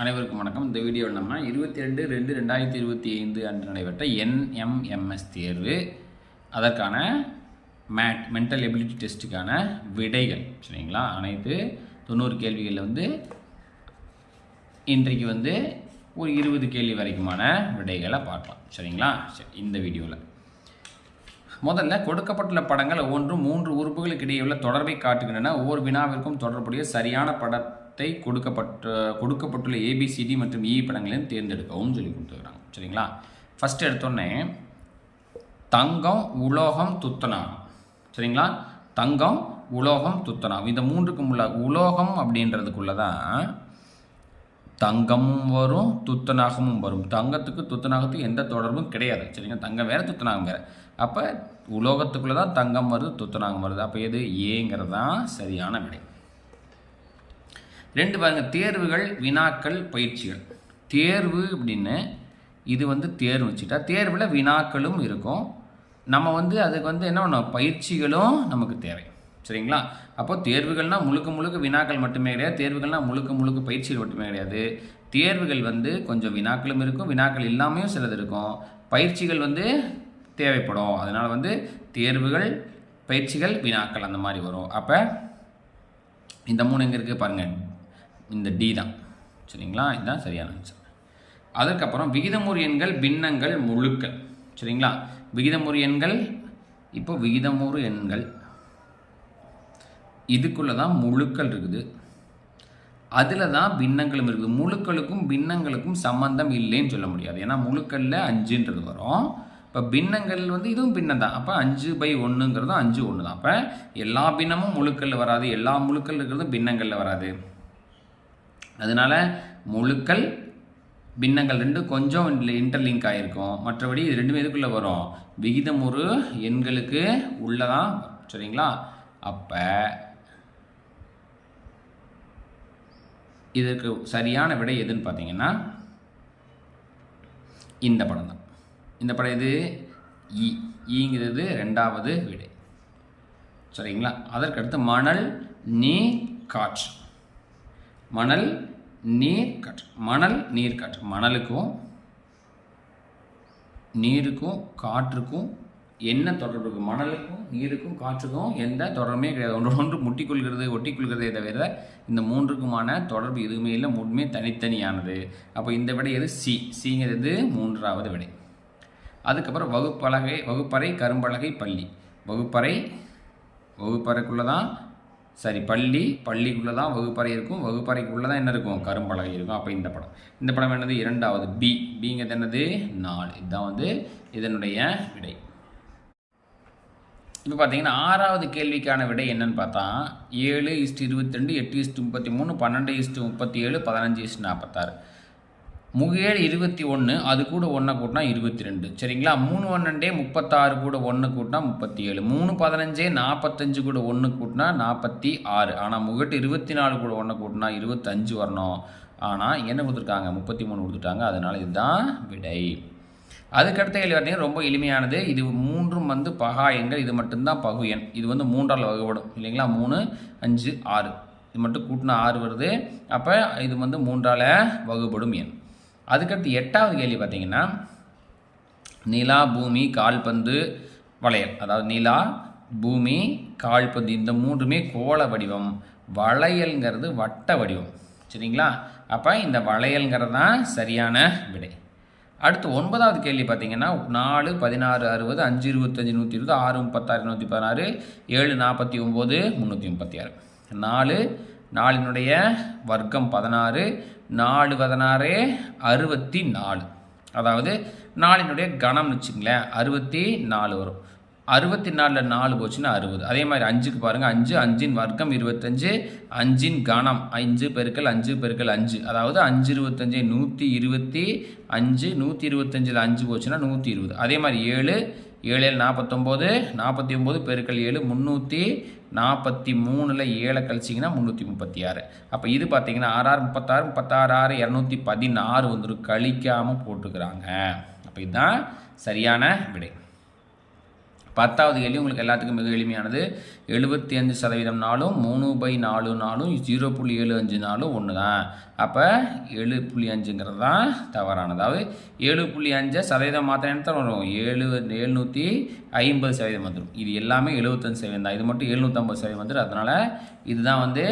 அனைவருக்கும் வணக்கம். இந்த வீடியோவில் நம்ம இருபத்தி ரெண்டு ரெண்டு ரெண்டாயிரத்தி இருபத்தி ஐந்து அன்று நடைபெற்ற என்எம்எம்எஸ் தேர்வு. அதற்கான மேட் மென்டல் எபிலிட்டி டெஸ்ட்டுக்கான விடைகள் சரிங்களா? அனைத்து தொண்ணூறு கேள்விகளில் வந்து இன்றைக்கு வந்து ஒரு இருபது கேள்வி வரைக்குமான விடைகளை பார்க்கலாம் சரிங்களா? சரி இந்த வீடியோவில் முதல்ல கொடுக்கப்பட்டுள்ள படங்கள் ஒவ்வொன்றும் மூன்று உறுப்புகளுக்கு இடையே உள்ள தொடர்பை காட்டுகின்றன. ஒவ்வொரு வினாவிற்கும் தொடர்புடைய சரியான படத்தை கொடுக்கப்பட்ட கொடுக்கப்பட்டுள்ள ஏபிசிடி மற்றும் இ படங்களையும் தேர்ந்தெடுக்கவும் சொல்லி கொடுத்துருக்காங்க. சரிங்களா? ஃபஸ்ட்டு எடுத்தோடனே தங்கம் உலோகம் துத்தநாகம் சரிங்களா? தங்கம் உலோகம் துத்தநாகம் இந்த மூன்றுக்கும் உள்ள உலோகம் அப்படின்றதுக்குள்ள தான் தங்கமும் வரும் துத்தநாகமும் வரும். தங்கத்துக்கு துத்தநாகத்துக்கு எந்த தொடர்பும் கிடையாது. சரிங்க தங்கம் வேறு துத்தநாகம் வேறு. அப்போ உலோகத்துக்குள்ளே தான் தங்கம் வருது துத்தநாகம் வருது. அப்போ எது? E ஏங்கிறது தான் சரியான விடை. ரெண்டு பாருங்கள் தேர்வுகள் வினாக்கள் பயிற்சிகள். தேர்வு அப்படின்னு இது வந்து தேர்வு வச்சுட்டா தேர்வில் வினாக்களும் இருக்கும். நம்ம வந்து அதுக்கு வந்து என்ன பண்ணோம் பயிற்சிகளும் நமக்கு தேவை. சரிங்களா? அப்போ தேர்வுகள்னால் முழுக்க முழுக்க வினாக்கள் மட்டுமே கிடையாது. தேர்வுகள்னால் முழுக்க முழுக்க பயிற்சிகள் மட்டுமே கிடையாது. தேர்வுகள் வந்து கொஞ்சம் வினாக்களும் இருக்கும். வினாக்கள் இல்லாமையும் சிலது இருக்கும். பயிற்சிகள் வந்து தேவைப்படும். அதனால் வந்து தேர்வுகள் பயிற்சிகள் வினாக்கள் அந்த மாதிரி வரும். அப்போ இந்த மூணு எங்கே இருக்குது பாருங்கள் இந்த டி தான். சரிங்களா? இதுதான் சரியான ஆன்சர் அதுக்கப்புறம் விகிதமுறு எண்கள் பின்னங்கள் முழுக்கள். சரிங்களா? விகிதமுறு எண்கள் இப்போ விகிதமுறு எண்கள். இதுக்குள்ளே தான் முழுக்கள் இருக்குது. அதில் தான் பின்னங்களும் இருக்குது. முழுக்களுக்கும் பின்னங்களுக்கும் சம்பந்தம் இல்லைன்னு சொல்ல முடியாது. ஏன்னா முழுக்களில் அஞ்சுன்றது வரும். இப்போ பின்னங்கள் வந்து இதுவும் பின்னம் தான். அப்போ அஞ்சு பை ஒன்றுங்கிறதும் அஞ்சு ஒன்று தான் அப்போ எல்லா பின்னமும் முழுக்களில் வராது. எல்லா முழுக்கள் இருக்கிறதும் பின்னங்களில் வராது. அதனால் முழுக்கள் பின்னங்கள் ரெண்டும் கொஞ்சம் இன்டர்லிங்க் ஆகிருக்கும் மற்றபடி இது ரெண்டுமே எதுக்குள்ளே வரும்? விகிதமுறு எண்களுக்கு உள்ளதான் சரிங்களா? அப்போ இதற்கு சரியான விடை எதுன்னு பார்த்தீங்கன்னா இந்த படம் தான். இந்த படம் இது இ. ஈங்கிறது ரெண்டாவது விடை. சரிங்களா? அதற்கடுத்து மணல் நீ காற்று. மணல் நீர் காற்று மணல் நீர் காற்று மணலுக்கும் நீருக்கும் காற்றுக்கும் என்ன தொடர்பு இருக்குது மணலுக்கும் நீருக்கும் காற்றுக்கும் எந்த தொடர்புமே கிடையாது. ஒன்று ஒன்று முட்டிக்கொள்கிறது ஒட்டிக்கொள்கிறதே தவிர இந்த மூன்றுக்குமான தொடர்பு எதுவுமே இல்லை. மூணுமே தனித்தனியானது. அப்போ இந்த விடை எது? சி சிங்கிறது மூன்றாவது விடை. அதுக்கப்புறம் வகுப்பலகை வகுப்பறை கரும்பலகை பள்ளி. வகுப்பறை வகுப்பறைக்குள்ளே தான் சரி பள்ளி பள்ளிக்குள்ளே தான் வகுப்பறை இருக்கும். வகுப்பறைக்குள்ளே தான் என்ன இருக்கும்? கரும்பலகை இருக்கும். அப்போ இந்த படம். இந்த படம் என்னது? இரண்டாவது பி பிங்கிறது என்னது? நாலு. இதுதான் வந்து இதனுடைய விடை. இப்போ பார்த்தீங்கன்னா ஆறாவது கேள்விக்கான விடை என்னன்னு பார்த்தா ஏழு இஸ்ட் இருபத்தி ரெண்டு எட்டு இஸ்டு முப்பத்தி மூணு பன்னெண்டு இஸ்டு முப்பத்தி ஏழு பதினஞ்சு இஸ்ட் நாற்பத்தாறு முகேழு இருபத்தி ஒன்று அது கூட ஒன்றை கூட்டினா இருபத்தி ரெண்டு சரிங்களா? மூணு ஒன்னண்டே முப்பத்தாறு கூட ஒன்று கூட்டினா முப்பத்தி ஏழு மூணு பதினஞ்சே நாற்பத்தஞ்சு கூட ஒன்று கூட்டினா நாற்பத்தி ஆறு ஆனால் முகட்டு இருபத்தி நாலு கூட ஒன்று கூட்டினா இருபத்தஞ்சு வரணும். ஆனால் என்ன கொடுத்துருக்காங்க? முப்பத்தி மூணு கொடுத்துட்டாங்க. அதனால் இதுதான் விடை. அதுக்கடுத்த கேள்வி பார்த்தீங்கன்னா ரொம்ப எளிமையானது. இது மூன்றும் வந்து பகா எண்கள். இது மட்டும்தான் பகு எண். இது வந்து மூன்றால் வகுப்படும் இல்லைங்களா? மூணு அஞ்சு ஆறு. இது மட்டும் கூட்டினா ஆறு வருது. அப்போ இது வந்து மூன்றால் வகுப்படும் எண். அதுக்கடுத்து எட்டாவது கேள்வி பார்த்தீங்கன்னா நிலா பூமி கால்பந்து வளையல். அதாவது நிலா பூமி கால்பந்து இந்த மூன்றுமே கோள வடிவம். வளையல்ங்கிறது வட்ட வடிவம். சரிங்களா? அப்போ இந்த வளையல்ங்கிறது தான் சரியான விடை. அடுத்து ஒன்பதாவது கேள்வி பார்த்தீங்கன்னா நாலு பதினாறு அறுபது அஞ்சு இருபத்தஞ்சி நூற்றி இருபது ஆறு முப்பத்தாறு நூற்றி பதினாறு ஏழு நாற்பத்தி ஒம்பது முந்நூற்றி முப்பத்தி ஆறு. நாலு நாலினுடைய வர்க்கம் பதினாறு நாலு பதினாறு அறுபத்தி நாலு அதாவது நாலினுடைய கணம்னு வச்சுங்களேன் அறுபத்தி நாலு வரும். அறுபத்தி நாலில் நாலு போச்சுன்னா அறுபது. அதே மாதிரி அஞ்சுக்கு பாருங்கள் அஞ்சு அஞ்சின் வர்க்கம் இருபத்தஞ்சு அஞ்சின் கணம் அஞ்சு பெருக்கல் அஞ்சு பெருக்கல் அஞ்சு. அதாவது அஞ்சு இருபத்தஞ்சு நூற்றி இருபத்தி அஞ்சு நூற்றி இருபத்தஞ்சில் அஞ்சு போச்சுன்னா நூற்றி இருபது. அதே மாதிரி ஏழு ஏழு ஏழு நாற்பத்தொம்போது நாற்பத்தி ஒம்பது பெருக்கல் ஏழு முந்நூற்றி நாற்பத்தி மூணில் ஏழை கழிச்சிங்கன்னா முந்நூற்றி முப்பத்தி ஆறு அப்போ இது பார்த்தீங்கன்னா ஆறாறு முப்பத்தாறு முப்பத்தாறு ஆறு இரநூத்தி பதினாறு வந்துடும் கழிக்காமல் போட்டுக்கிறாங்க. அப்போ இதுதான் சரியான விடை. பத்தாவது கேள்வி உங்களுக்கு எல்லாத்துக்கும் மிக எளிமையானது. எழுபத்தி அஞ்சு சதவீதம் நாளும் மூணு பை நாலு நாளும் ஜீரோ புள்ளி ஏழு அஞ்சு நாளும் ஒன்று தான். அப்போ ஏழு புள்ளி அஞ்சுங்கிறது தான் தவறானது. அதாவது ஏழு புள்ளி அஞ்சை சதவீதம் மாத்திரம் என்ன வரும். ஏழு எழுநூற்றி ஐம்பது சதவீதம் வந்துடும் இது எல்லாமே எழுபத்தஞ்சு சதவீதம் தான். இது மட்டும் எழுநூற்றம்பது சதவீதம் வந்துடும் அதனால் இதுதான் வந்து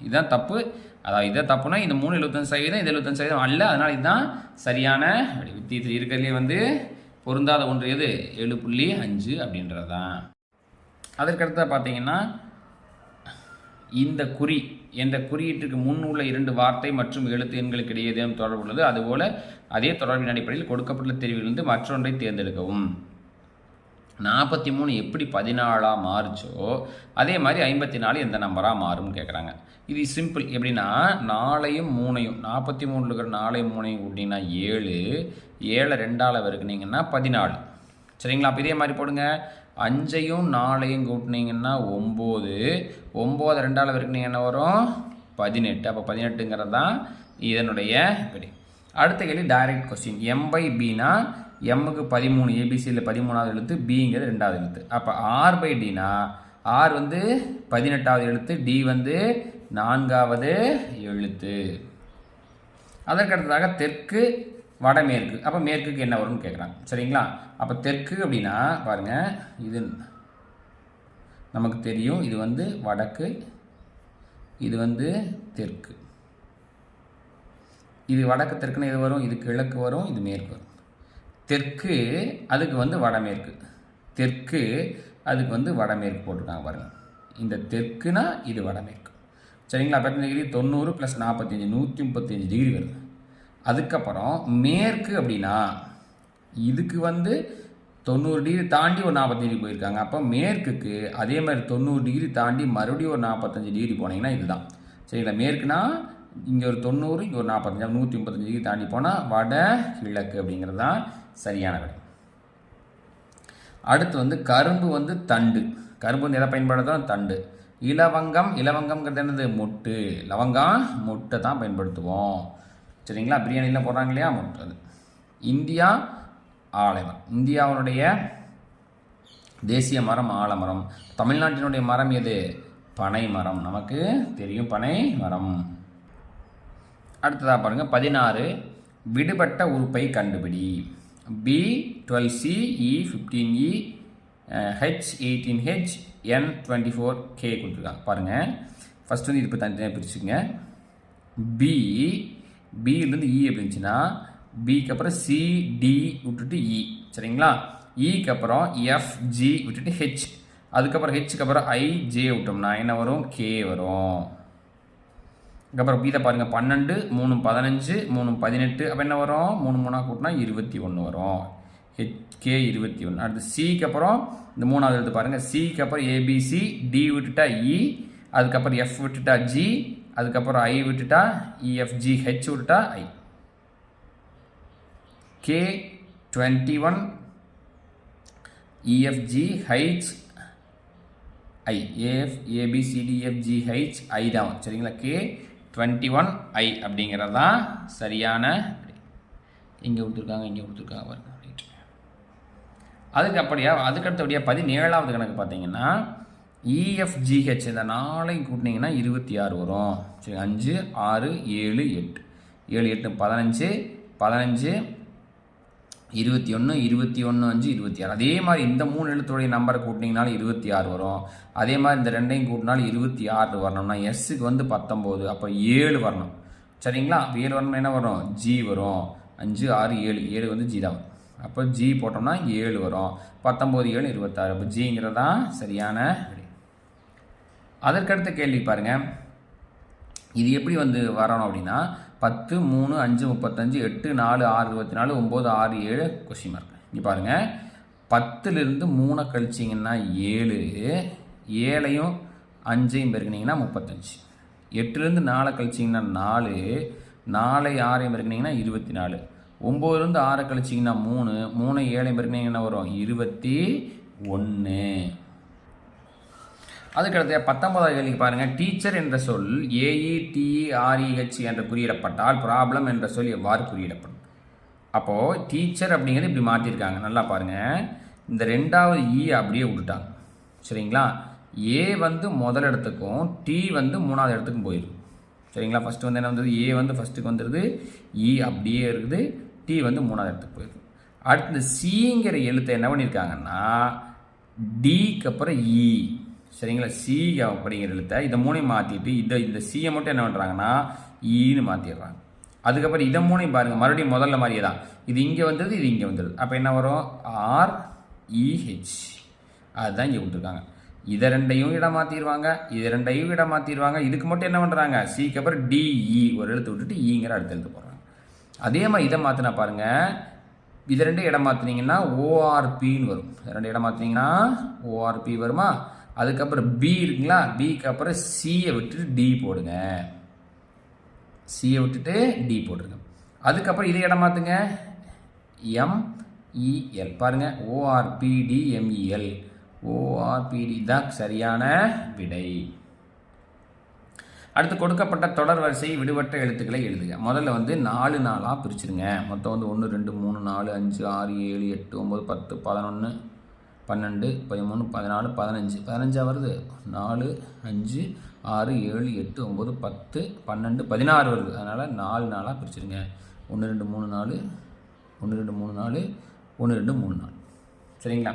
இதுதான் தப்பு. அதாவது இதை தப்புனா இந்த மூணு எழுபத்தஞ்சு சதவீதம் இது எழுபத்தஞ்சு சதவீதம் அல்ல. அதனால் இதுதான் சரியான விடை. வித்தி இருக்கிறதுலே வந்து பொருந்தாத ஒன்று எது? ஏழு புள்ளி அஞ்சு அப்படின்றது? தான் அதற்கடுத்த பார்த்தீங்கன்னா இந்த குறி என்ற குறியீட்டுக்கு முன் உள்ள இரண்டு வார்த்தை மற்றும் எழுத்து எண்களுக்கு இடையே ஏதேனும் தொடர்பு உள்ளது அதுபோல அதே தொடர்பின் அடிப்படையில் கொடுக்கப்பட்டுள்ள தெரிவிலிருந்து மற்றொன்றை தேர்ந்தெடுக்கவும். நாற்பத்தி மூணு எப்படி பதினாலாக மாறுச்சோ அதே மாதிரி ஐம்பத்தி நாலு எந்த நம்பராக மாறும்னு கேட்குறாங்க இது சிம்பிள் எப்படின்னா நாளையும் மூணையும் நாற்பத்தி மூணில் இருக்கிற நாளையும் மூணையும் கூட்டிங்கன்னா ஏழு ஏழை ரெண்டால் பெருக்குனீங்கன்னா பதினாலு. சரிங்களா? அப்போ இதே மாதிரி போடுங்க. அஞ்சையும் நாலையும் கூட்டினீங்கன்னா ஒம்பது ஒம்பது ரெண்டால் பெருக்குனீங்க என்ன வரும்? பதினெட்டு. அப்போ பதினெட்டுங்கிறது தான் இதனுடைய இப்படி அடுத்த கேள்வி டைரக்ட் கொஸ்டின் எம் பை பினா எம்முக்கு பதிமூணு ஏபிசியில் பதிமூணாவது எழுத்து பிங்கிறது ரெண்டாவது எழுத்து. அப்போ ஆர் பை டினா ஆர் வந்து பதினெட்டாவது எழுத்து டி வந்து நான்காவது எழுத்து. அதற்கடுத்ததாக தெற்கு வடமேற்கு. அப்போ மேற்குக்கு என்ன வரும்னு கேட்குறாங்க சரிங்களா? அப்போ தெற்கு அப்படின்னா பாருங்கள் இது நமக்கு தெரியும். இது வந்து வடக்கு இது வந்து தெற்கு. இது வடக்கு தெற்குன்னு இது வரும்? இது கிழக்கு வரும் இது மேற்கு வரும். தெற்கு அதுக்கு வந்து வடமேற்கு. தெற்கு அதுக்கு வந்து வடமேற்கு போட்டிருக்காங்க பாருங்கள் இந்த தெற்குனா இது வடமேற்கு. சரிங்களா? பத்தஞ்சு டிகிரி தொண்ணூறு ப்ளஸ் நாற்பத்தஞ்சு நூற்றி முப்பத்தஞ்சு டிகிரி வருது. அதுக்கப்புறம் மேற்கு அப்படின்னா இதுக்கு வந்து தொண்ணூறு டிகிரி தாண்டி ஒரு நாற்பத்தஞ்சு டிகிரி போயிருக்காங்க. அப்போ மேற்குக்கு அதே மாதிரி தொண்ணூறு டிகிரி தாண்டி மறுபடியும் ஒரு நாற்பத்தஞ்சு டிகிரி போனீங்கன்னா இதுதான். சரிங்களா? மேற்குனா இங்கே ஒரு தொண்ணூறு இங்கே ஒரு நாற்பத்தஞ்சு நூற்றி முப்பத்தஞ்சு டிகிரி தாண்டி போனால் வட கிழக்கு அப்படிங்கிறது தான் சரியான விடை. அடுத்து வந்து கரும்பு வந்து தண்டு. கரும்பு வந்து எதை பயன்படுத்துகிறோம் தண்டு. இலவங்கம் இலவங்கம்ங்கிறது என்னது? மொட்டு. லவங்கம் மொட்டை தான் பயன்படுத்துவோம். சரிங்களா? பிரியாணிலாம் போடுறாங்க இல்லையா? மொட்டு அது. இந்தியா ஆலமரம். இந்தியாவுடைய தேசிய மரம் ஆலமரம். தமிழ்நாட்டினுடைய மரம் எது? பனை மரம் நமக்கு தெரியும் பனை மரம் அடுத்ததாக பாருங்கள் பதினாறு விடுபட்ட உறுப்பை கண்டுபிடி. B twelve C E fifteen E H eighteen H N twenty four K கொடுத்துருக்காங்க. பாருங்கள் ஃபஸ்ட் வந்து இது இப்போ தனித்தனியாக பிரிச்சுங்க பி பியிலேருந்து இ e எப்படி இருந்துச்சுன்னா பிக்கு அப்புறம் சி டி விட்டுட்டு இ சரிங்களா? E இக்கு அப்புறம் எஃப் ஜி விட்டுட்டு ஹெச் அதுக்கப்புறம் ஹெச்சுக்கு அப்புறம் ஐ ஜே விட்டோம்னா என்ன வரும்? கே வரும். அதுக்கப்புறம் இதை பாருங்கள் பன்னெண்டு மூணு பதினஞ்சு மூணு பதினெட்டு. அப்போ என்ன வரும்? மூணு மூணாக கூட்டினா இருபத்தி ஒன்று வரும். ஹெச்கே இருபத்தி ஒன்று அடுத்து சிக்கு அப்புறம் இந்த மூணாவது எழுத்து பாருங்கள் சிக்கு அப்புறம் ஏபிசி டி விட்டுட்டா இ அதுக்கப்புறம் எஃப் விட்டுட்டா ஜி அதுக்கப்புறம் ஐ விட்டுட்டா e, இஎஃப்ஜி ஹெச் விட்டுட்டா I K twenty one E F G H I AF ஏபிசிடிஎஃப்ஜி H I தான். சரிங்களா? கே டுவெண்ட்டி ஒன் ஐ அப்படிங்கிறது தான் சரியான இங்கே கொடுத்துருக்காங்க இங்கே கொடுத்துருக்காங்க பாருங்க. அதுக்கு அப்படியா அதுக்கு அடுத்தபடியாக பதினேழாவது கணக்கு பார்த்தீங்கன்னா இஎஃப்ஜிஹெச் இந்த நாளையும் கூட்டினீங்கன்னா இருபத்தி ஆறு வரும். சரி அஞ்சு ஆறு ஏழு எட்டு. ஏழு எட்டு பதினஞ்சு பதினஞ்சு இருபத்தி ஒன்று இருபத்தி ஒன்று அஞ்சு இருபத்தி ஆறு. அதே மாதிரி இந்த மூணு எழுத்துடைய நம்பரை கூட்டினீங்கனாலும் இருபத்தி ஆறு வரும். அதே மாதிரி இந்த ரெண்டையும் கூட்டினாலும் இருபத்தி ஆறு வரணும்னா எஸ்ஸுக்கு வந்து பத்தொம்போது அப்போ ஏழு வரணும். சரிங்களா? அப்போ ஏழு வரணும் என்ன வரும்? ஜி வரும். அஞ்சு ஆறு ஏழு. ஏழு வந்து ஜி தான். வரும் அப்போ ஜி போட்டோம்னா ஏழு வரும். பத்தொம்போது ஏழு இருபத்தாறு அப்போ ஜிங்கிறது தான் சரியான அதற்கடுத்த கேள்வி பாருங்கள் இது எப்படி வந்து வரணும் அப்படின்னா பத்து மூணு அஞ்சு முப்பத்தஞ்சு எட்டு நாலு ஆறு இருபத்தி நாலு ஒம்பது ஆறு ஏழு கொஸ்டின் மார்க் இங்கே பாருங்கள் பத்துலேருந்து மூணை கழிச்சிங்கன்னா ஏழு ஏழையும் அஞ்சையும் பெருக்கினீங்கன்னா முப்பத்தஞ்சு. எட்டுலேருந்து நாலை கழிச்சிங்கன்னா நாலு நாலை ஆறையும் பெருக்கினீங்கன்னா இருபத்தி நாலு. ஒம்போதுலேருந்து ஆறை கழிச்சிங்கன்னா மூணு மூணு ஏழையும் பெருக்கினீங்கன்னா வரும் இருபத்தி ஒன்று. அதுக்கடுத்து பத்தொன்பதாவது கேள்வி பாருங்கள் டீச்சர் என்ற சொல் ஏஇடிஆர்இஹெச் e, e, என்று குறியிடப்பட்டால் ப்ராப்ளம் என்ற சொல் எவ்வாறு குறியிடப்படும்? அப்போது டீச்சர் அப்படிங்கிறது இப்படி மாற்றிருக்காங்க நல்லா பாருங்கள் இந்த ரெண்டாவது இ அப்படியே விட்டுட்டாங்க. சரிங்களா? ஏ வந்து முதல் இடத்துக்கும் டி வந்து மூணாவது இடத்துக்கும் போயிடும். சரிங்களா? ஃபஸ்ட்டு வந்து என்ன வந்தது? ஏ வந்து ஃபஸ்ட்டுக்கு வந்துடுது இ அப்படியே இருக்குது. டி வந்து மூணாவது இடத்துக்கு போயிடுது. அடுத்து சிங்கிற எழுத்தை என்ன பண்ணியிருக்காங்கன்னா டிக்கு அப்புறம் இ சரிங்களா? சி அப்படிங்கிற எழுத்தை இதை மூணையும் மாற்றிட்டு இதை இந்த சியை மட்டும் என்ன பண்ணுறாங்கன்னா ஈன்னு e மாற்றிடுறாங்க அதுக்கப்புறம் இதை மூணையும் பாருங்கள் மறுபடியும் முதல்ல மாதிரியே தான். இது இங்கே வந்தது இது இங்கே வந்துடுது அப்போ என்ன வரும்? ஆர் இஹெச் e, அதுதான் இங்கே கொடுத்துருக்காங்க. இதை ரெண்டையும் இடம் மாற்றிடுவாங்க இது ரெண்டையும் இடம் மாற்றிடுவாங்க இதுக்கு மட்டும் என்ன பண்ணுறாங்க சிக்கு அப்புறம் டிஇ e, ஒரு எழுத்து விட்டுட்டு ஈங்கிற அடுத்த எழுத்து போடுறாங்க. அதே மாதிரி இதை மாற்றினா பாருங்கள் இது ரெண்டு இடம் மாற்றினீங்கன்னா ஓஆர்பின்னு வரும். ரெண்டு இடம் மாற்றினீங்கன்னா ஓஆர்பி வருமா? அதுக்கப்புறம் பி இருக்குங்களா? பிக்கு அப்புறம் சியை விட்டுட்டு டி போடுங்க. சியை விட்டுட்டு டி போட்டுருங்க. அதுக்கப்புறம் இதை இடம் மாற்றுங்க எம்இஎல் பாருங்கள் ஓஆர்பிடிஎம்இஎல் ஓஆர்பிடி தான் சரியான விடை. அடுத்து கொடுக்கப்பட்ட தொடர் வரிசை விடுபட்ட எழுத்துக்களை எழுதுக. முதல்ல வந்து நாலு நாளாக பிரிச்சுருங்க. மொத்தம் வந்து ஒன்று ரெண்டு மூணு நாலு அஞ்சு ஆறு ஏழு எட்டு ஒம்பது பத்து பதினொன்று பன்னெண்டு பதிமூணு பதினாலு பதினஞ்சு. பதினஞ்சா வருது? நாலு அஞ்சு ஆறு ஏழு எட்டு ஒம்பது பத்து பன்னெண்டு பதினாறு வருது. அதனால் நாலு நாளாக பிரிச்சுருங்க. ஒன்று ரெண்டு மூணு நாலு ஒன்று ரெண்டு மூணு நாலு ஒன்று ரெண்டு மூணு நாலு. சரிங்களா?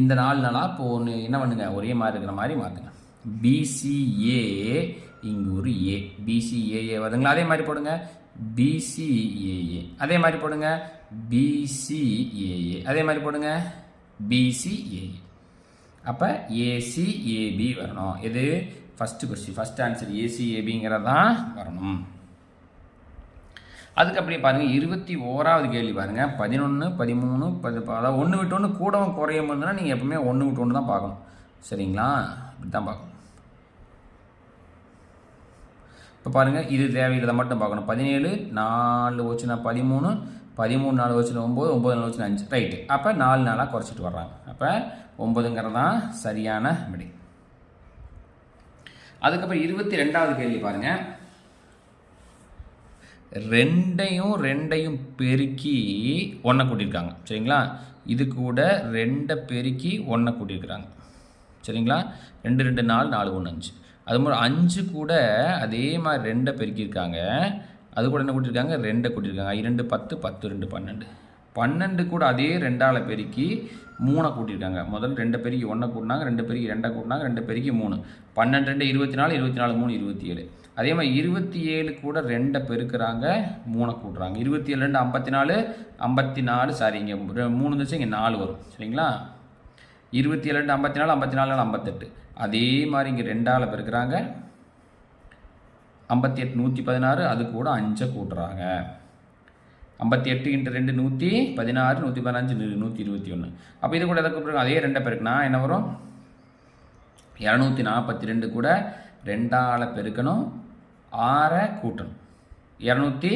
இந்த நாலு நாளாக இப்போ ஒன்று என்ன பண்ணுங்க? ஒரே மாதிரி இருக்கிற மாதிரி மாற்றுங்க பிசிஏ இங்கே ஒரு ஏ பிசிஏஏ வருதுங்களா? அதே மாதிரி போடுங்க. பிசிஏஏ அதே மாதிரி போடுங்க. பிசிஏஏ அதே மாதிரி போடுங்க. பிசிஏ அப்போ ஏசிஏபி வரணும். எது? ஃபஸ்ட்டு கொஸ்டின் ஃபஸ்ட் ஆன்சர் ஏசிஏபிங்கிறது தான் வரணும். அதுக்கு அப்படியே பாருங்கள் இருபத்தி ஓராவது கேள்வி பாருங்கள் பதினொன்று பதிமூணு பதி அதாவது ஒன்று விட்டு ஒன்று கூடவும் குறையும் இருந்ததுன்னா நீங்கள் எப்பவுமே ஒன்று விட்டு ஒன்று தான் பார்க்கணும். சரிங்களா? இப்படி தான் பார்க்கணும். இப்போ பாருங்கள் இது தேவையில்லாத மட்டும் பார்க்கணும். பதினேழு நாலு வச்சுன்னா பதிமூணு பதிமூணு நாலு வச்சு ஒம்பது ஒம்பது நாலு வச்சு அஞ்சு. ரைட்டு. அப்போ நாலு நாளாக குறைச்சிட்டு வர்றாங்க. அப்போ ஒம்பதுங்கிறது தான் சரியான விடை அதுக்கப்புறம் இருபத்தி ரெண்டாவது கேள்வி பாருங்கள் ரெண்டையும் ரெண்டையும் பெருக்கி ஒன்றை கூட்டியிருக்காங்க. சரிங்களா? இது கூட ரெண்டை பெருக்கி ஒன்றை கூட்டியிருக்கிறாங்க. சரிங்களா? ரெண்டு ரெண்டு நாலு நாலு ஒன்று அஞ்சு. அது மாதிரி அஞ்சு கூட அதே மாதிரி ரெண்டை பெருக்கியிருக்காங்க. அது கூட என்ன கூட்டியிருக்காங்க ரெண்டை கூட்டியிருக்காங்க இரண்டு பத்து பத்து ரெண்டு பன்னெண்டு. பன்னெண்டு கூட அதே ரெண்டால் பெருக்கி மூணை கூட்டியிருக்காங்க முதல்ல ரெண்டு பெருக்கி ஒன்றை கூட்டினாங்க ரெண்டு பெருக்கி ரெண்டை கூட்டினாங்க ரெண்டு பெருக்கி மூணு. பன்னெண்டு ரெண்டு இருபத்தி நாலு இருபத்தி நாலு மூணு இருபத்தி ஏழு அதே மாதிரி இருபத்தி ஏழு கூட ரெண்டை பெருக்கிறாங்க மூணை கூட்டுறாங்க. இருபத்தி ஏழு ரெண்டு ஐம்பத்தி நாலு ஐம்பத்தி நாலு சாரி இங்கே மூணு இருந்துச்சு இங்கே நாலு வரும். சரிங்களா? இருபத்தி ஏழு ரெண்டு ஐம்பத்தி நாலு ஐம்பத்தி நாலு நாலு ஐம்பத்தெட்டு. அதே மாதிரி இங்கே ரெண்டால் பெருக்கிறாங்க. ஐம்பத்தி எட்டு நூற்றி பதினாறு அது கூட அஞ்சை கூட்டுறாங்க. ஐம்பத்தி எட்டு இன்ட்டு ரெண்டு நூற்றி பதினாறு நூற்றி பதினஞ்சு நூற்றி இருபத்தி ஒன்று அப்போ இது கூட எதை கூப்பிட்ருக்கோம் அதே ரெண்டை பெருக்குனா என்ன வரும்? இரநூத்தி நாற்பத்தி ரெண்டு கூட ரெண்டால் பெருக்கணும். ஆறை கூட்டணும். இரநூத்தி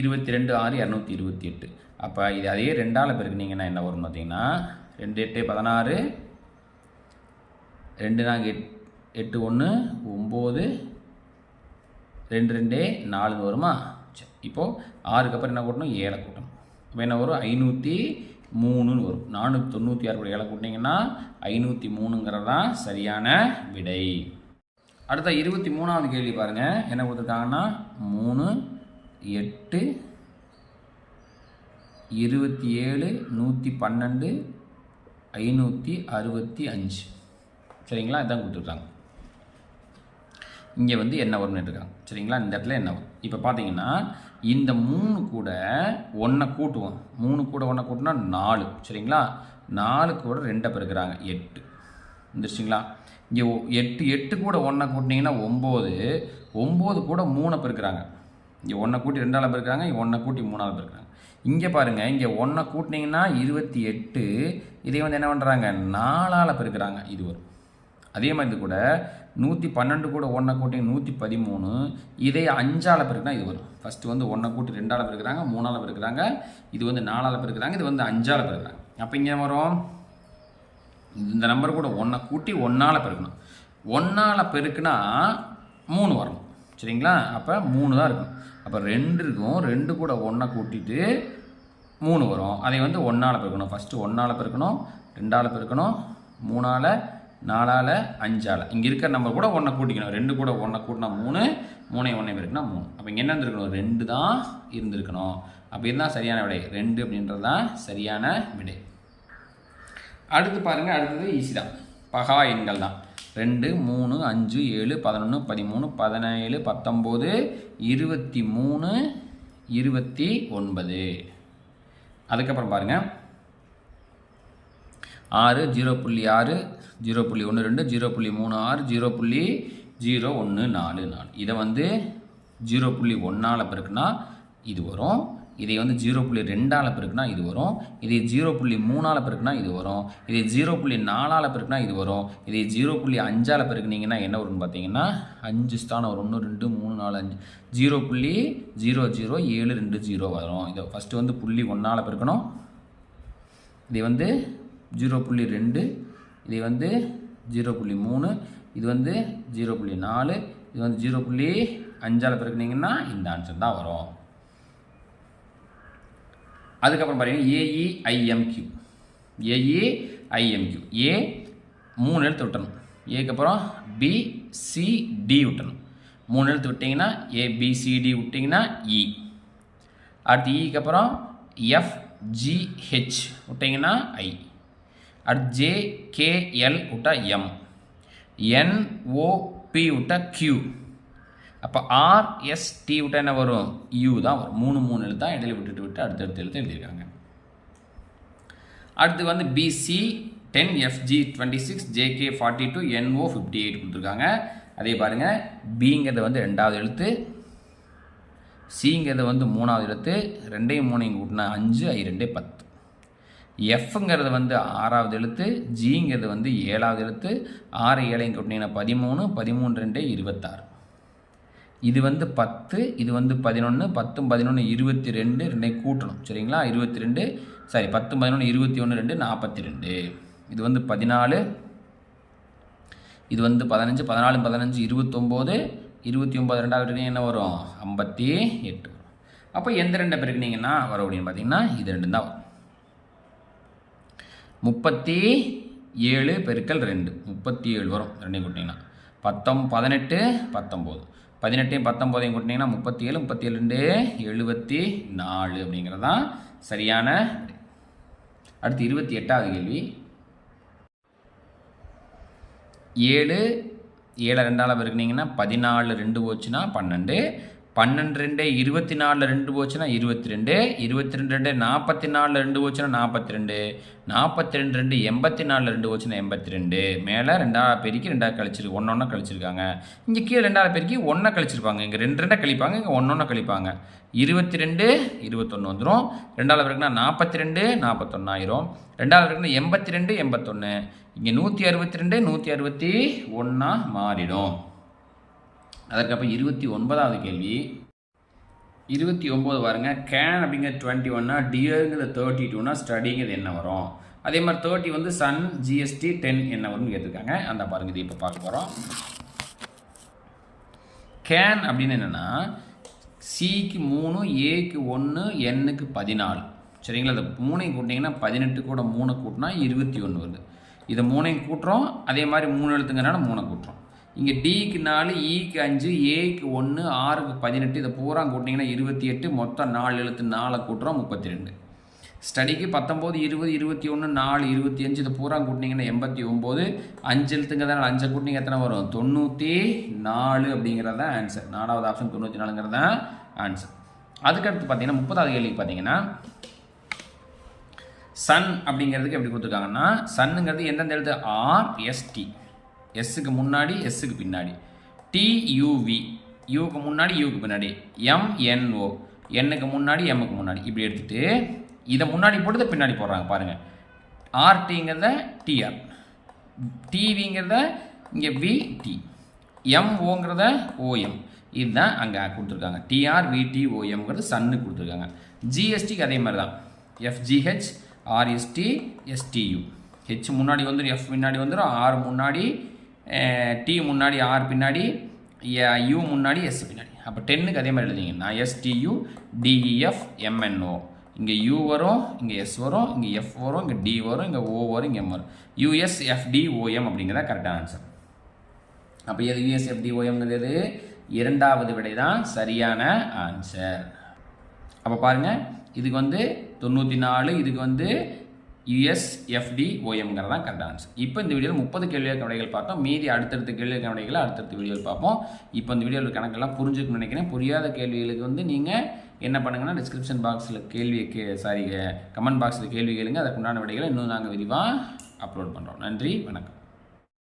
இருபத்தி ரெண்டு ஆறு இரநூத்தி இருபத்தி எட்டு அப்போ இது அதே ரெண்டால் பெருக்குனீங்கன்னா என்ன வரும் பார்த்தீங்கன்னா ரெண்டு எட்டு பதினாறு. ரெண்டு நாங்கள் எட் எட்டு ஒன்று ஒம்பது ரெண்டு ரெண்டே நாலுன்னு வருமா? சரி இப்போது ஆறுக்கு அப்புறம் என்ன கூட்டணும்? ஏழை கூட்டணும் அப்போ என்ன வரும்? ஐநூற்றி மூணுன்னு வரும். நானூற்றி தொண்ணூற்றி ஆறு கூட ஏழை கூட்டிங்கன்னா ஐநூற்றி மூணுங்கிறது தான் சரியான விடை. அடுத்த இருபத்தி மூணாவது கேள்வி பாருங்கள் என்ன கொடுத்துருக்காங்கன்னா? மூணு எட்டு இருபத்தி ஏழு நூற்றி பன்னெண்டு ஐநூற்றி அறுபத்தி அஞ்சு. சரிங்களா? இதான் கொடுத்துருக்காங்க. இங்கே வந்து என்ன வரும்னு இருக்காங்க சரிங்களா? இந்த இடத்துல என்ன வரும்? இப்போ பார்த்தீங்கன்னா இந்த மூணு கூட ஒன்றை கூட்டுவோம். மூணு கூட ஒன்றை கூட்டினா நாலு. சரிங்களா? நாலு கூட ரெண்டை பெருக்கிறாங்க. எட்டு. வந்துருச்சுங்களா? இங்கே ஒ- எட்டு எட்டு கூட ஒன்றை கூட்டினீங்கன்னா ஒம்பது. ஒம்பது கூட மூணை பெருக்கிறாங்க. இங்கே ஒன்றை கூட்டி ரெண்டால் பெருக்கிறாங்க. இங்கே ஒன்றை கூட்டி மூணால் பெருக்கிறாங்க. இங்கே பாருங்கள் இங்கே ஒன்றை கூட்டினீங்கன்னா இருபத்தி எட்டு. இதை வந்து என்ன பண்ணுறாங்க நாலால் பெருக்கிறாங்க. இது வரும் அதே மாதிரி இது கூட நூற்றி பன்னெண்டு கூட ஒன்றை கூட்டி நூற்றி பதிமூணு. இதே அஞ்சால் பெருக்கினா இது வரும். ஃபஸ்ட்டு வந்து ஒன்றை கூட்டி ரெண்டால் பெருக்கிறாங்க மூணால் பெருக்கிறாங்க இது வந்து நாலால் பெருக்கிறாங்க இது வந்து அஞ்சால் பெருக்கிறாங்க. அப்போ இங்கே வரும்? இந்த நம்பர் கூட ஒன்றை கூட்டி ஒன்றால் பெருக்கணும். ஒன்றால் பெருக்குனா மூணு வரணும் சரிங்களா? அப்போ மூணு தான் இருக்கும் அப்போ ரெண்டு இருக்கும். ரெண்டு கூட ஒன்றை கூட்டிட்டு மூணு வரும். அதை வந்து ஒன்றால் பெருக்கணும். ஃபஸ்ட்டு ஒன்றால் பெருக்கணும் ரெண்டால் பெருக்கணும் மூணால் நாலால் அஞ்சால். இங்கே இருக்கிற நம்பர் கூட ஒன்றை கூட்டிக்கணும். ரெண்டு கூட ஒன்றை கூட்டினா மூணு மூணை ஒன்றை பெருக்கினா மூணு. அப்போ இங்கே என்ன இருந்திருக்கணும் ரெண்டு தான் இருந்திருக்கணும். அப்போ இதுதான் சரியான விடை. ரெண்டு அப்படின்றது தான் சரியான விடை. அடுத்து பாருங்கள் அடுத்தது ஈஸி தான். பகா எண்கள் தான். ரெண்டு மூணு அஞ்சு ஏழு பதினொன்று பதிமூணு பதினேழு பத்தொம்போது இருபத்தி மூணு இருபத்தி ஒன்பது. அதுக்கப்புறம் பாருங்கள் ஆறு ஜீரோ புள்ளி ஆறு ஜீரோ புள்ளி ஒன்று ரெண்டு ஜீரோ புள்ளி மூணு ஆறு ஜீரோ புள்ளி ஜீரோ ஒன்று நாலு நாலு இதை வந்து ஜீரோ புள்ளி ஒன்றால் பிறகுனா இது வரும் இதை வந்து ஜீரோ புள்ளி ரெண்டால் பிறகுனா இது வரும் இதை ஜீரோ புள்ளி மூணால் பிறகுனா இது வரும் இதை ஜீரோ புள்ளி நாலால் பிறகுனா இது வரும் இதை ஜீரோ புள்ளி அஞ்சால் பிறகுனீங்கன்னா என்ன வரும்னு பார்த்தீங்கன்னா அஞ்சு ஸ்தானம் வரும் ஒன்று ரெண்டு மூணு நாலு அஞ்சு ஜீரோ புள்ளி ஜீரோ ஜீரோ ஏழு ரெண்டு ஜீரோ வரும் இதை ஃபஸ்ட்டு வந்து புள்ளி ஒன்றால் பிறக்கணும் இதை வந்து ஜீரோ புள்ளி ரெண்டு இது வந்து ஜீரோ புள்ளி மூணு இது வந்து ஜீரோ புள்ளி நாலு இது வந்து ஜீரோ புள்ளி அஞ்சால் பெருக்குனீங்கன்னா இந்த ஆன்சர் தான் வரும். அதுக்கப்புறம் பார்த்தீங்கன்னா ஏஇஐஎம்கியூ ஏஇஐஎம்கியூ ஏ மூணு எழுத்து விட்டணும். ஏக்கு அப்புறம் பி விட்டணும். மூணு எழுத்து விட்டிங்கன்னா ஏபிசிடி விட்டிங்கன்னா இ e. அடுத்து e இக்கு அப்புறம் எஃப்ஜிஹெச் விட்டிங்கன்னா ஐ அட் ஜே கேஎல் விட்டா எம். என்ஓபி விட்டா கியூ. அப்போ ஆர்எஸ்டி விட்டா என்ன வரும்? யூ தான் வரும். மூணு மூணு எழுத்து தான் இடையில விட்டுட்டு விட்டு அடுத்தடுத்த எழுத்து எழுதியிருக்காங்க. அடுத்து வந்து B C ten F G twenty six J K forty two N O fifty eight கொடுத்துருக்காங்க. அதே பாருங்கள் பிங்கிறது வந்து ரெண்டாவது எழுத்து. சிங்கிறது வந்து மூணாவது எழுத்து. ரெண்டையும் மூணையும் கூட்டினா அஞ்சு ஐ ரெண்டே பத்து. எஃப்ங்கிறது வந்து ஆறாவது எழுத்து ஜிங்கிறது வந்து ஏழாவது எழுத்து ஆறு ஏழையும் கூட்டினீங்கன்னா பதிமூணு பதிமூணு ரெண்டு இருபத்தாறு. இது வந்து பத்து இது வந்து பதினொன்று பத்தும் பதினொன்று இருபத்தி ரெண்டு ரெண்டையும் கூட்டணும். சரிங்களா? இருபத்தி ரெண்டு சாரி பத்து பதினொன்று இருபத்தி ஒன்று ரெண்டு நாற்பத்தி ரெண்டு. இது வந்து பதினாலு இது வந்து பதினஞ்சு பதினாலு பதினஞ்சு இருபத்தொம்போது இருபத்தி ஒம்பது ரெண்டாவது என்ன வரும்? ஐம்பத்தி எட்டு அப்போ எந்த ரெண்டை பெருக்குனீங்கன்னா வரும் அப்படின்னு பார்த்தீங்கன்னா இது ரெண்டு தான் வரும். முப்பத்தி ஏழு பெருக்கல் ரெண்டு. முப்பத்தி ஏழு வரும் ரெண்டையும் கூட்டிங்கன்னா பத்தம் பதினெட்டு பத்தொம்போது. பதினெட்டையும் பத்தொம்போதையும் கூட்டினீங்கன்னா முப்பத்தி ஏழு முப்பத்தி ஏழு ரெண்டு எழுபத்தி நாலு அப்படிங்கிறது தான் சரியான அடுத்து இருபத்தி எட்டாவது கேள்வி. ஏழு ஏழை ரெண்டால் பெருக்குனிங்கன்னா பதினாலு ரெண்டு போச்சுன்னா பன்னெண்டு. பன்னெண்டு ரெண்டு இருபத்தி நாலில் ரெண்டு போச்சுன்னா இருபத்தி ரெண்டு இருபத்தி ரெண்டு ரெண்டு நாற்பத்தி நாலில் ரெண்டு போச்சுன்னா நாற்பத்தி ரெண்டு நாற்பத்தி ரெண்டு ரெண்டு எண்பத்தி நாலில் ரெண்டு போச்சுன்னா எண்பத்தி ரெண்டு மேலே ரெண்டாவது பெருக்கி ரெண்டாவது கழிச்சிருக்கு ஒன்று ஒன்றா கழிச்சிருக்காங்க. இங்கே கீழே ரெண்டாவது பெருக்கி ஒன்றா கழிச்சிருப்பாங்க. இங்கே ரெண்டு ரெண்டாக கழிப்பாங்க இங்கே ஒன்று ஒன்றா கழிப்பாங்க. இருபத்தி ரெண்டு இருபத்தொன்று வந்துடும் ரெண்டாவது பிறகுனா நாற்பத்தி ரெண்டு நாற்பத்தொன்னாயிரம் ரெண்டாவது பிறகுனா எண்பத்தி ரெண்டு எண்பத்தொன்று இங்கே நூற்றி அறுபத்தி ரெண்டு நூற்றி அறுபத்தி ஒன்றா மாறிடும். அதற்கப்புறம் இருபத்தி ஒன்பதாவது கேள்வி. இருபத்தி ஒம்பது பாருங்க. கேன் அப்படிங்கிற டுவெண்ட்டி ஒன்னா டியருங்கிற தேர்ட்டி டூனா ஸ்டடிங்கிறது என்ன வரும்? அதே மாதிரி தேர்ட்டி வந்து சன் ஜிஎஸ்டி டென் என்ன வரும்னு கேட்டிருக்காங்க. அந்த பாருங்க இது இப்போ பார்க்க போகிறோம் கேன் அப்படின்னு என்னென்னா சிக்கு மூணு ஏக்கு ஒன்று எண்ணுக்கு பதினாலு. சரிங்களா? இந்த மூணையும் கூட்டிங்கன்னா பதினெட்டு கூட மூணு கூட்டினா இருபத்தி ஒன்று வருது. இதை மூணையும் கூட்டுறோம். அதே மாதிரி மூணு எழுத்துங்கிறனால மூணை கூட்டுறோம். இங்கே டிக்கு நாலு e இக்கு அஞ்சு ஏக்கு ஒன்று ஆறுக்கு பதினெட்டு இதை பூரா கூட்டிங்கன்னா இருபத்தி எட்டு மொத்தம் நாலு எழுத்து நாலை கூட்டுறோம் முப்பத்தி ரெண்டு ஸ்டடிக்கு பத்தொம்போது இருபது இருபத்தி ஒன்று நாலு இருபத்தி அஞ்சு இதை பூரா கூட்டினீங்கன்னா எண்பத்தி ஒம்பது. அஞ்சு எழுத்துங்கிறதால அஞ்சை கூட்டிங்க எத்தனை வரும்? தொண்ணூற்றி நாலு அப்படிங்கிறது தான் ஆன்சர் நாலாவது ஆப்ஷன் தொண்ணூற்றி நாலுங்கிறது தான் ஆன்சர் அதுக்கடுத்து பார்த்தீங்கன்னா முப்பதாவது கேள்விக்கு பார்த்தீங்கன்னா சன் அப்படிங்கிறதுக்கு எப்படி கொடுத்துருக்காங்கன்னா சன்னுங்கிறது எந்தெந்த எழுத்து? ஆர் எஸ்டி எஸ்ஸுக்கு முன்னாடி எஸ்ஸுக்கு பின்னாடி. டியூவி யூக்கு முன்னாடி யூக்கு பின்னாடி. எம்என்ஓ எண்ணுக்கு முன்னாடி எம்முக்கு முன்னாடி. இப்படி எடுத்துகிட்டு இதை முன்னாடி போட்டு பின்னாடி போடுறாங்க பாருங்கள் ஆர்டிங்கிறத டிஆர் டிவிங்கிறத இங்கே விடி எம்ஓங்கிறத ஓஎம் இதுதான் அங்கே கொடுத்துருக்காங்க. டிஆர் விடி ஓஎம்ங்கிறது சன்னு கொடுத்துருக்காங்க. ஜிஎஸ்டிக்கு அதே மாதிரி தான். எஃப்ஜிஹெச் ஆர்எஸ்டி எஸ்டியு ஹெச் முன்னாடி வந்துடும் எஃப் முன்னாடி வந்துடும் ஆர் முன்னாடி டி முன்னாடி ஆர் பின்னாடி யூ முன்னாடி எஸ் பின்னாடி. அப்போ டென்னுக்கு அதே மாதிரி எழுதிங்கன்னா S T U D E F M N O e, இங்கே யூ வரும் இங்கே எஸ் வரும் இங்கே எஃப் வரும் இங்கே டி வரும் இங்கே ஓ வரும் இங்கே எம் வரும். யூஎஸ் எஃப்டி ஓஎம் அப்படிங்கிறத கரெக்டான ஆன்சர் அப்போ எது யூஎஸ்எஃப்டி ஓஎம்ங்கிறது இரண்டாவது விடை தான் சரியான ஆன்சர் அப்போ பாருங்கள் இதுக்கு வந்து தொண்ணூற்றி நாலு இதுக்கு வந்து யுஎஸ்எஃப்டிஓஎம்ங்கிறது தான் கரெக்ட் ஆன்சர் இப்போ இந்த வீடியோவில் முப்பது கேள்வி விடைகள் பார்த்தோம். மீதி அடுத்தடுத்த கேள்வி விடைகளை அடுத்தடுத்த வீடியோவில் பார்ப்போம். இப்போ இந்த வீடியோவில் கணக்கெல்லாம் புரிஞ்சுக்கணும்னு நினைக்கிறேன். புரியாத கேள்விகளுக்கு வந்து நீங்கள் என்ன பண்ணுங்கன்னா டிஸ்கிரிப்ஷன் பாக்ஸில் கேள்வி கே சாரி கமெண்ட் பாக்ஸில் கேள்வி கேளுங்க. அதுக்குண்டான விடைகளை இன்னும் நாங்கள் விரிவாக அப்லோட் பண்ணுறோம் நன்றி வணக்கம்.